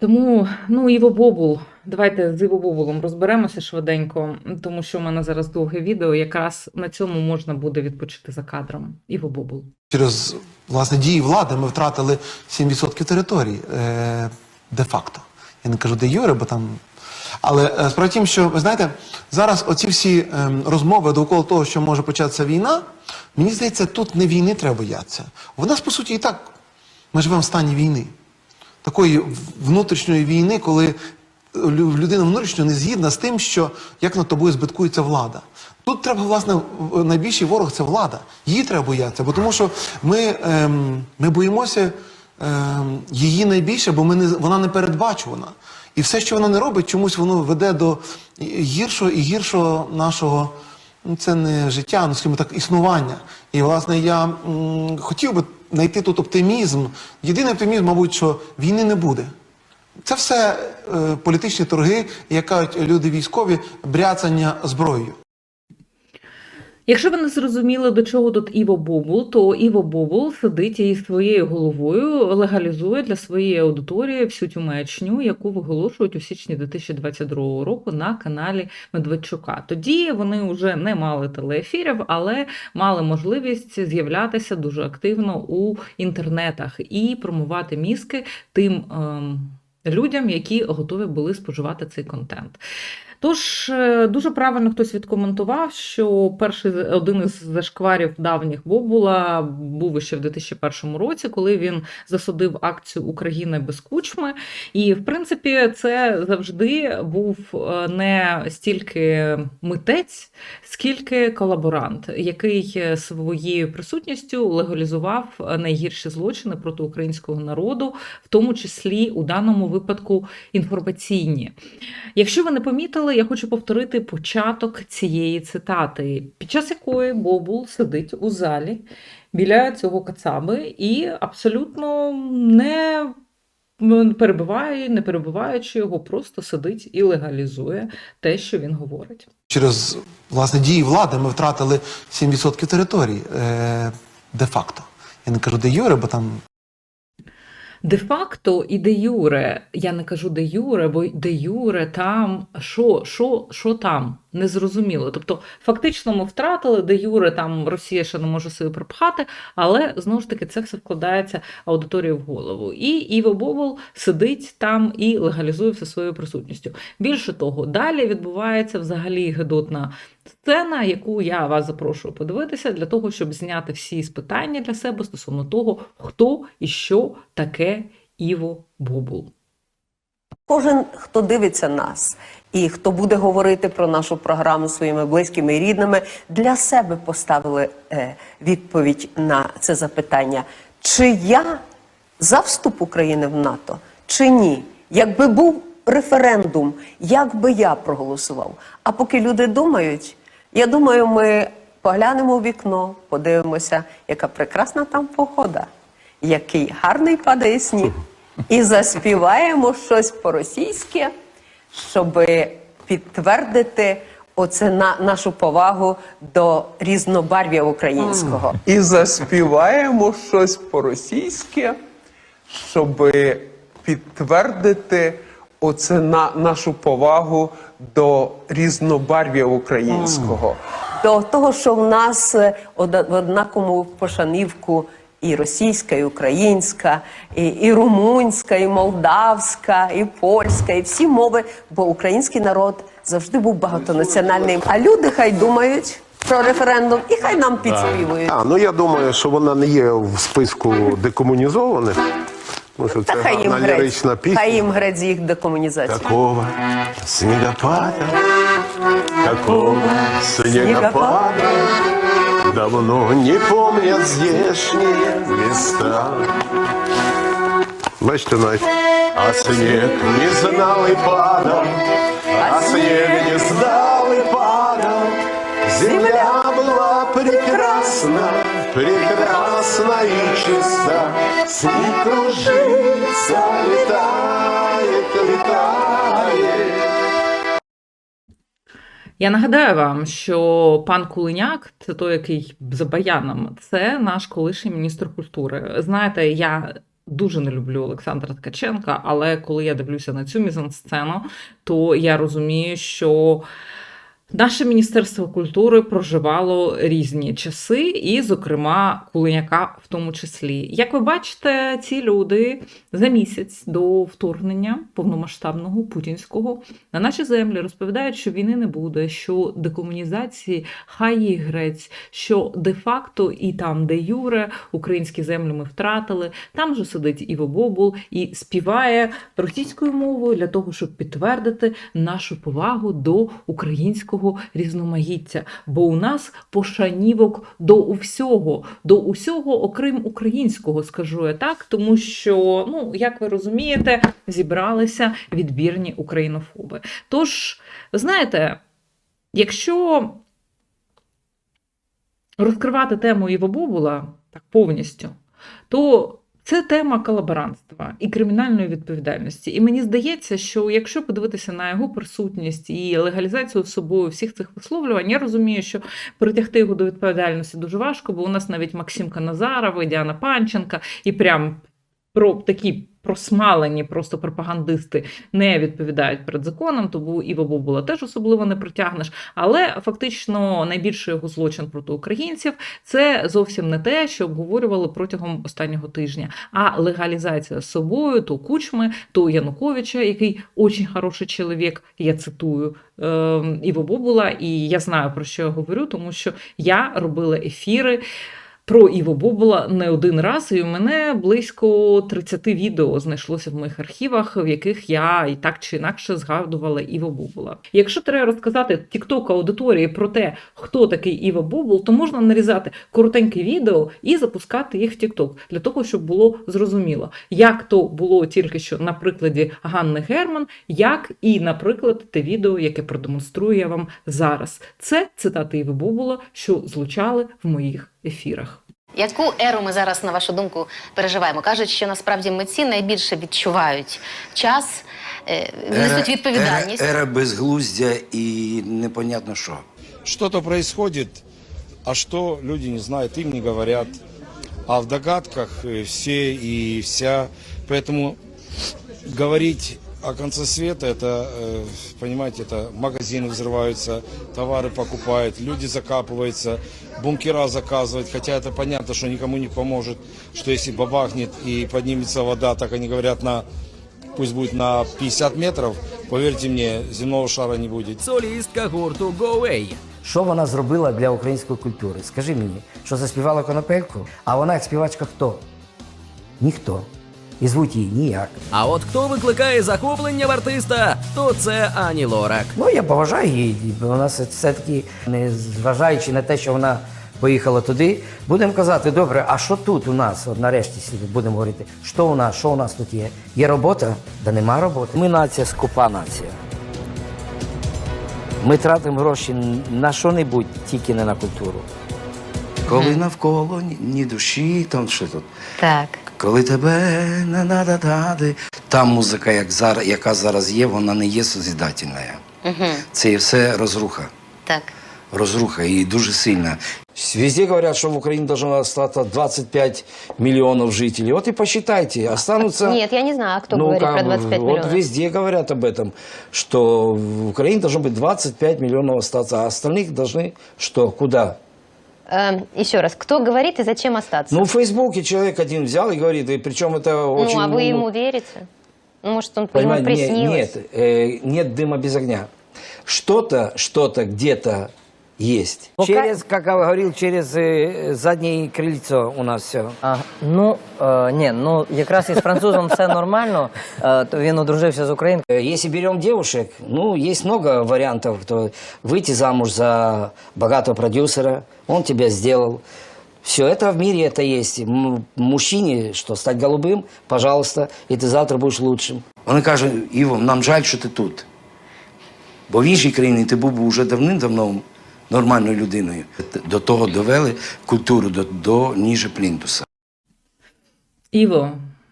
Тому, ну, Іво Бобул, давайте з Іво Бобулом розберемося швиденько, тому що в мене зараз довге відео. Якраз на цьому можна буде відпочити за кадром. Іво Бобул. Через власне дії влади ми втратили 7% території е, де-факто. Я не кажу де юре, бо там. Але е, справа тім, що ви знаєте, зараз оці всі ем, розмови довкола того, що може початися війна, мені здається, тут не війни треба боятися. У нас, по суті, і так ми живемо в стані війни. Такої внутрішньої війни, коли людина внутрішньо не згідна з тим, що як над тобою збиткується влада. Тут треба, власне, найбільший ворог це влада. Її треба боятися, бо тому що ми, ем, ми боїмося ем, її найбільше, бо ми не, вона не передбачувана. І все, що вона не робить, чомусь воно веде до гіршого і гіршого нашого. ну, Це не життя, ну скажімо так, існування. І власне я м, хотів би знайти тут оптимізм. Єдиний оптимізм, мабуть, що війни не буде. Це все е, політичні торги, як кажуть люди військові, бряцання зброєю. Якщо ви не зрозуміли, до чого тут Іво Бобул, то Іво Бобул сидить і своєю головою легалізує для своєї аудиторії всю цю маячню, яку виголошують у січні 2022 року на каналі Медведчука. Тоді вони вже не мали телеефірів, але мали можливість з'являтися дуже активно у інтернетах і промувати мізки тим. Ем, Людям, які готові були споживати цей контент. Тож е, дуже правильно хтось відкоментував, що перший один із зашкварів давніх Бобула був ще в 2001 році, коли він засудив акцію України без кучми. І в принципі, це завжди був е, не стільки митець, скільки колаборант, який е, своєю присутністю легалізував найгірші злочини проти українського народу, в тому числі у даному випадку інформаційні. Якщо ви не помітили, я хочу повторити початок цієї цитати, під час якої Бобул сидить у залі біля цього кацаби і абсолютно не перебиває, не перебиваючи його, просто сидить і легалізує те, що він говорить. Через власне дії влади ми втратили 7% території е, де-факто. Я не кажу де юре, бо там Де-факто і де юре, я не кажу де юре, бо де юре там що, що, що там незрозуміло. Тобто, фактично, ми втратили де юре, там Росія ще не може собі пропхати, але знову ж таки це все вкладається аудиторію в голову. І Іво Бобол сидить там і легалізує все своєю присутністю. Більше того, далі відбувається взагалі гидотна сцена, яку я вас запрошую подивитися для того, щоб зняти всі спитання для себе стосовно того, хто і що таке Іво Бобул. Кожен, хто дивиться нас і хто буде говорити про нашу програму своїми близькими і рідними, для себе поставили е, відповідь на це запитання: чи я за вступ України в НАТО, чи ні? Якби був референдум, як би я проголосував? А поки люди думають, я думаю, ми поглянемо у вікно, подивимося, яка прекрасна там погода, який гарний падає сніг. І заспіваємо щось по-російськи, щоб підтвердити оце на нашу повагу до різнобарв'я українського. і заспіваємо щось по-російськи, щоб підтвердити оце на нашу повагу до різнобарв'я українського. До того, що в нас е, в однаковому пошанівку і російська, і українська, і, і румунська, і молдавська, і польська, і всі мови, бо український народ завжди був багатонаціональним. А люди хай думають про референдум і хай нам підспівують. А, ну я думаю, що вона не є в списку декомунізованих. Тому що Та це хай їм лірична пісня. хай їм грець їх декомунізацію. Такого снегопада, такого снегопада Давно не помнят здешние места. Бачите, навіть А снег не знал и падал А снег не знал и падал. Земля была прекрасна, прекрасна и чиста Снег кружится, летает, летает Я нагадаю вам, що пан Кулиняк, це той, який за баяном, це наш колишній міністр культури. Знаєте, я дуже не люблю Олександра Ткаченка, але коли я дивлюся на цю мізансцену, то я розумію, що наше Міністерство культури проживало різні часи, і, зокрема, Кулиняка в тому числі. Як ви бачите, ці люди за місяць до вторгнення повномасштабного путінського на наші землі розповідають, що війни не буде, що декомунізації хай їй грець, що де-факто і там, де Юре, українські землі ми втратили. Там же сидить Іво Бобул і співає російською мовою для того, щоб підтвердити нашу повагу до українського різноманіття. Бо у нас пошанівок до усього, до усього, окрім українського, скажу я так, тому що, ну, як ви розумієте, зібралися відбірні українофоби. Тож, знаєте, якщо розкривати тему Іво Бобула так повністю, то це тема колаборантства і кримінальної відповідальності. І мені здається, що якщо подивитися на його присутність і легалізацію собою всіх цих висловлювань, я розумію, що притягти його до відповідальності дуже важко, бо у нас навіть Максимка Назарова, Діана Панченка і прям про такі просмалені просто пропагандисти не відповідають перед законом, тому Іва Бобула теж особливо не притягнеш. Але фактично найбільший його злочин проти українців це зовсім не те, що обговорювали протягом останнього тижня, а легалізація з собою то Кучми, то Януковича, який очень хороший чоловік, я цитую е, Бобула, і я знаю про що я говорю, тому що я робила ефіри. Про Іво Бобула не один раз, і у мене близько 30 відео знайшлося в моїх архівах, в яких я і так чи інакше згадувала Іво Бобула. Якщо треба розказати тікток аудиторії про те, хто такий Іво Бобул, то можна нарізати коротеньке відео і запускати їх в тікток для того, щоб було зрозуміло, як то було тільки що на прикладі Ганни Герман, як і, наприклад, те відео, яке продемонструю я вам зараз. Це цитати Іви Бобула, що звучали в моїх ефірах. Яку еру ми зараз, на вашу думку, переживаємо? Кажуть, що насправді митці найбільше відчувають час, е, несуть відповідальність. Ера, ера безглуздя і непонятно що. Что-то происходит, а что люди не знают, им не говорят. А в догадках э, все и вся. Поэтому говорить о конце света, это, э, понимаете, это магазины взрываются, товары покупают, люди закапываются, бункера заказывают, хотя это понятно, что никому не поможет, что если бабахнет и поднимется вода, так они говорят, на пусть будет на 50 метров, поверьте мне, земного шара не будет. солістка гурту Go Away. Що вона зробила для української культури? Скажи мені, що заспівала конопельку? А вона як співачка хто? Ніхто. І звуть її ніяк. А от хто викликає захоплення в артиста, то це Ані Лорак. Ну, я поважаю її. бо Вона все- все-таки, не зважаючи на те, що вона поїхала туди, будемо казати, добре, а що тут у нас? От нарешті будемо говорити, що у нас, що у нас тут є? Є робота? Да нема роботи. Ми нація скупа нація. Ми тратимо гроші на що-небудь, тільки не на культуру. Коли навколо ні, ні душі, там що тут. Так. Коли тебе не надо дати. Та музика, як зараз, яка зараз є, вона не є созидательна. Угу. Це є все розруха. Так. Розруха і дуже сильна. Везде говорят, что в Украине должно остаться 25 миллионов жителей. Вот и посчитайте, останутся... Нет, я не знаю, а кто Ну, говорит как про бы, 25 вот миллионов. везде говорят об этом, что в Украине должно быть 25 миллионов остаться, а остальных должны что, куда? Эм, еще раз, кто говорит и зачем остаться? Ну, в Фейсбуке человек один взял и говорит, и причем это Ну, очень... а вы ну, ему верите? Ну, может, он ему Понимаете, не- приснилось? нет, э, нет дыма без огня. Что-то, что-то где-то есть. Через, как я говорил, через э, заднее крыльцо у нас все. А, ну, е, ні, ну якраз із французом все нормально, е, то він одружився з українкою. Э, Если берем девушек, ну, есть много вариантов. То выйти замуж за богатого продюсера, он тебя сделал. Все это в мире это есть. М- Мужчине, что, стать голубым, пожалуйста, и ты завтра будешь лучшим. Вони кажуть, Іво, нам жаль, що ти тут. Бо в іншій країні ти був би вже давним-давно нормальною людиною. До того довели культуру до, до ніже плінтуса. Іво,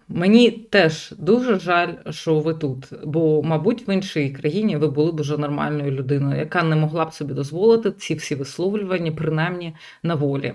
мені теж дуже жаль, що ви тут, бо, мабуть, в іншій країні ви були б уже нормальною людиною, яка не могла б собі дозволити ці всі висловлювання, принаймні на волі.